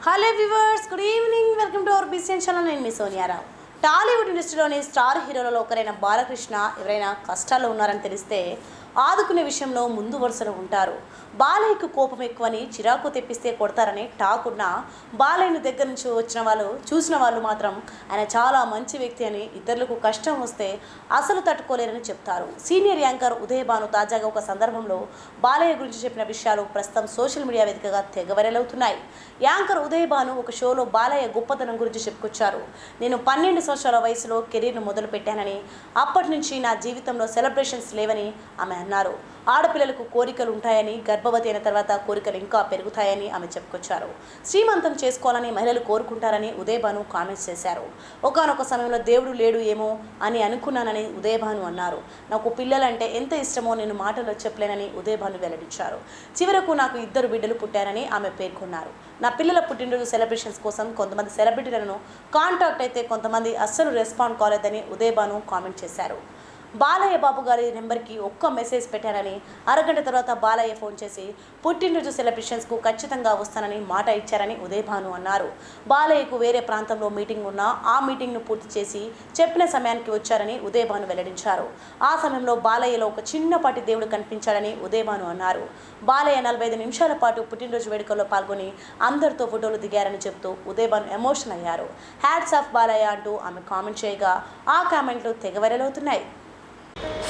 Hello viewers good evening welcome to our BCN channel నేను మీ Sonia Rao Tollywood ఇండస్ట్రీలోని star హీరోలలో ఒకరైన బాలకృష్ణ ఎవరైనా కష్టాల్లో ఉన్నారని తెలిస్తే ఆదుకునే విషయంలో ముందు వరుసలో ఉంటారు. బాలయ్యకు కోపం ఎక్కువని చిరాకు తెప్పిస్తే కొడతారని టాక్ బాలయ్యను దగ్గర నుంచి వచ్చిన వాళ్ళు చూసిన వాళ్ళు మాత్రం ఆయన చాలా మంచి వ్యక్తి అని ఇతరులకు కష్టం వస్తే అసలు తట్టుకోలేరని చెప్తారు. సీనియర్ యాంకర్ ఉదయ్ భాను తాజాగా ఒక సందర్భంలో బాలయ్య గురించి చెప్పిన విషయాలు ప్రస్తుతం సోషల్ మీడియా వేదికగా తెగ వైరల్ అవుతున్నాయి యాంకర్ ఉదయ్ భాను ఒక షోలో బాలయ్య గొప్పతనం గురించి చెప్పుకొచ్చారు. నేను పన్నెండు సంవత్సరాల వయసులో కెరీర్ను మొదలు పెట్టానని అప్పటి నుంచి నా జీవితంలో సెలబ్రేషన్స్ లేవని ఆమె అన్నారు. ఆడపిల్లలకు కోరికలు ఉంటాయని గర్భవతి అయిన తర్వాత కోరికలు ఇంకా పెరుగుతాయని ఆమె చెప్పుకొచ్చారు. శ్రీమంతం చేసుకోవాలని మహిళలు కోరుకుంటారని ఉదయభాను కామెంట్స్ చేశారు. ఒకానొక సమయంలో దేవుడు లేడు ఏమో అని అనుకున్నానని ఉదయభాను అన్నారు. నాకు పిల్లలంటే ఎంత ఇష్టమో నేను మాటలో చెప్పలేనని ఉదయభాను వెల్లడించారు. చివరకు నాకు ఇద్దరు బిడ్డలు పుట్టారని ఆమె పేర్కొన్నారు. నా పిల్లల పుట్టినరోజు సెలబ్రేషన్స్ కోసం కొంతమంది సెలబ్రిటీలను కాంటాక్ట్ అయితే కొంతమంది అస్సలు రెస్పాండ్ కాలేదని ఉదయభాను కామెంట్ చేశారు. బాలయ్య బాబు గారి నెంబర్కి ఒక్క మెసేజ్ పెట్టానని అరగంట తర్వాత బాలయ్య ఫోన్ చేసి పుట్టినరోజు సెలబ్రేషన్స్కు ఖచ్చితంగా వస్తానని మాట ఇచ్చారని ఉదయభాను అన్నారు. బాలయ్యకు వేరే ప్రాంతంలో మీటింగ్ ఉన్నా ఆ మీటింగ్ను పూర్తి చేసి చెప్పిన సమయానికి వచ్చారని ఉదయభాను వెల్లడించారు. ఆ సమయంలో బాలయ్యలో ఒక చిన్నపాటి దేవుడు కనిపించాడని ఉదయభాను అన్నారు. బాలయ్య నలభై ఐదు నిమిషాల పాటు పుట్టినరోజు వేడుకల్లో పాల్గొని అందరితో ఫోటోలు దిగారని చెప్తూ ఉదయభాను ఎమోషన్ అయ్యారు. హ్యాట్స్ ఆఫ్ బాలయ్య అంటూ ఆమె కామెంట్ చేయగా ఆ కామెంట్లు తెగ వైరల్ అవుతున్నాయి.